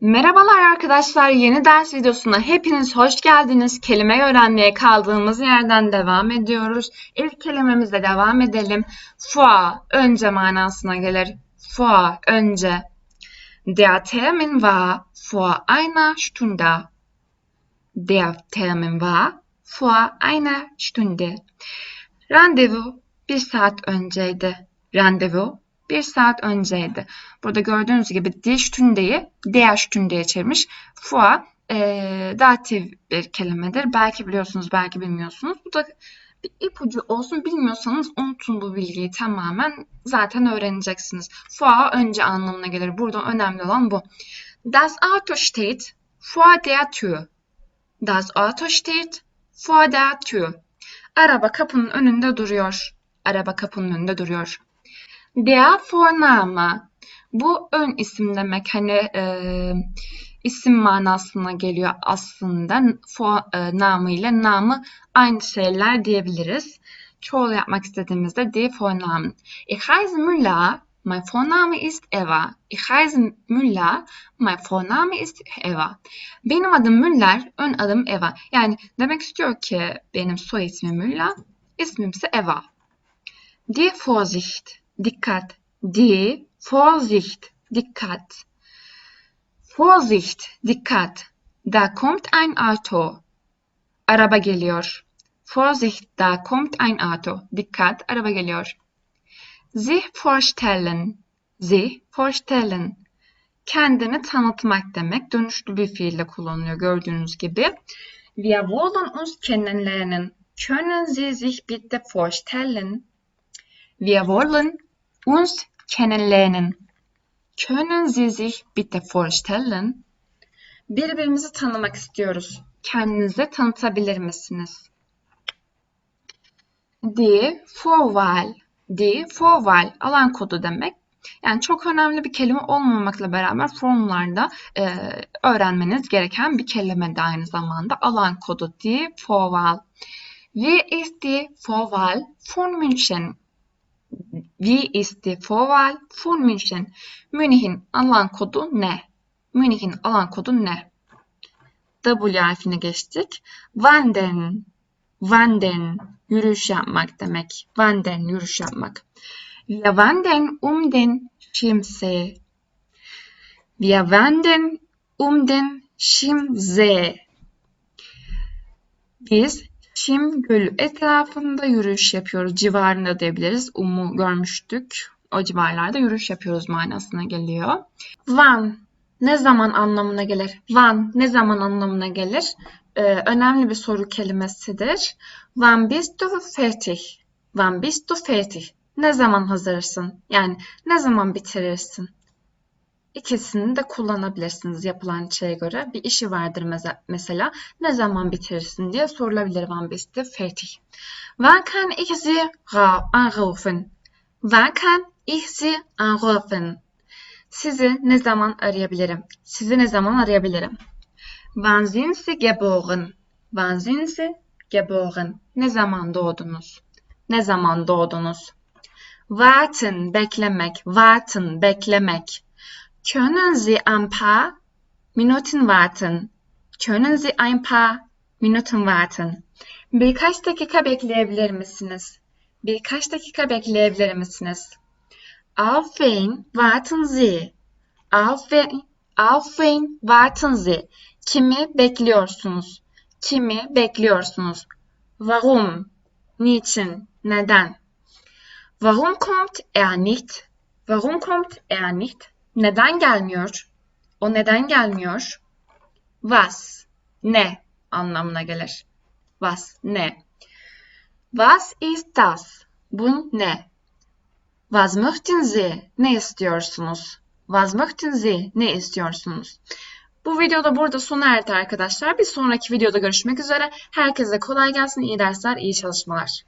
Merhabalar arkadaşlar, yeni ders videosuna hepiniz hoş geldiniz. Kelime öğrenmeye kaldığımız yerden devam ediyoruz. İlk kelimemizle devam edelim. Vor, önce manasına gelir. Vor, önce. Der Termin war vor einer Stunde. Der Termin war vor einer Stunde. Randevu bir saat önceydi. Randevu bir saat önceydi. Burada gördüğünüz gibi die Stunde'yi der Stunde'ye çevirmiş. Vor e, datif bir kelimedir. Belki biliyorsunuz, belki bilmiyorsunuz. Bu da bir ipucu olsun. Bilmiyorsanız unutun bu bilgiyi tamamen. Zaten öğreneceksiniz. Vor önce anlamına gelir. Burada önemli olan bu. Das Auto steht vor der Tür. Das Auto steht vor der Tür. Araba kapının önünde duruyor. Araba kapının önünde duruyor. Der Vorname. Bu ön isim demek. Hani e, isim manasına geliyor aslında. For, e, ile namı aynı şeyler diyebiliriz. Çoğul yapmak istediğimizde die Vornamen. Ich heiße Müller. Mein Vorname ist Eva. Ich heiße Müller. Mein Vorname ist Eva. Benim adım Müller, ön adım Eva. Yani demek istiyor ki benim soy ismim Müller, ismimse Eva. Die Vorsicht. Dikkat. Die Vorsicht. Dikkat. Vorsicht. Dikkat. Da kommt ein Auto. Araba geliyor. Vorsicht, da kommt ein Auto. Dikkat, araba geliyor. Sich vorstellen. Sich vorstellen. Kendini tanıtmak demek. Dönüşlü bir fiille kullanılıyor gördüğünüz gibi. Wir wollen uns kennenlernen. Können Sie sich bitte vorstellen? Wir wollen uns kennenlernen. Können Sie sich bitte vorstellen? Birbirimizi tanımak istiyoruz. Kendinizi tanıtabilir misiniz? Die Vorwahl. Die Vorwahl alan kodu demek. Yani çok önemli bir kelime olmamakla beraber formlarda e, öğrenmeniz gereken bir kelime de aynı zamanda alan kodu. Die Vorwahl. Wie ist die Vorwahl von München? Wie ist die Vorwahl von München? Münih'in alan kodu ne? Münih'in alan kodu ne? W harfine geçtik. Wandern. Wandern. Yürüyüş yapmak demek. Wandern. Yürüyüş yapmak. Wir wandern um den Chiemsee. Wir wandern um den Chiemsee. Biz Çim Gölü etrafında yürüyüş yapıyoruz. Civarında diyebiliriz. Um'u görmüştük. O civarlarda yürüyüş yapıyoruz manasına geliyor. Wann ne zaman anlamına gelir? Wann ne zaman anlamına gelir? Ee, önemli bir soru kelimesidir. Wann bist du fertig? Wann bist du fertig? Ne zaman hazırsın? Yani ne zaman bitirirsin? İkisini de kullanabilirsiniz yapılan şeye göre. Bir işi vardır mesela. Ne zaman bitirirsin diye sorulabilir. Wann bist du fertig? Wann kann ich Sie anrufen? Wann kann ich Sie anrufen? Sizi ne zaman arayabilirim? Sizi ne zaman arayabilirim? Wann sind Sie geboren? Wann sind Sie geboren? Ne zaman doğdunuz? Ne zaman doğdunuz? Warten, beklemek. Warten, beklemek. Können Sie ein paar Minuten warten? Können Sie ein paar Minuten warten? Birkaç dakika bekleyebilir misiniz? Birkaç dakika bekleyebilir misiniz? Auf wen warten Sie? Auf wen, auf wen warten Sie? Kimi bekliyorsunuz? Kimi bekliyorsunuz? Warum? Niçin? Neden? Warum kommt er nicht? Warum kommt er nicht? Neden gelmiyor? O neden gelmiyor? Was? Ne anlamına gelir. Was? Ne? Was ist das? Bu ne? Was möchten Sie? Ne istiyorsunuz? Was möchten Sie? Ne istiyorsunuz? Bu videoda burada sona erdi arkadaşlar. Bir sonraki videoda görüşmek üzere. Herkese kolay gelsin, iyi dersler, iyi çalışmalar.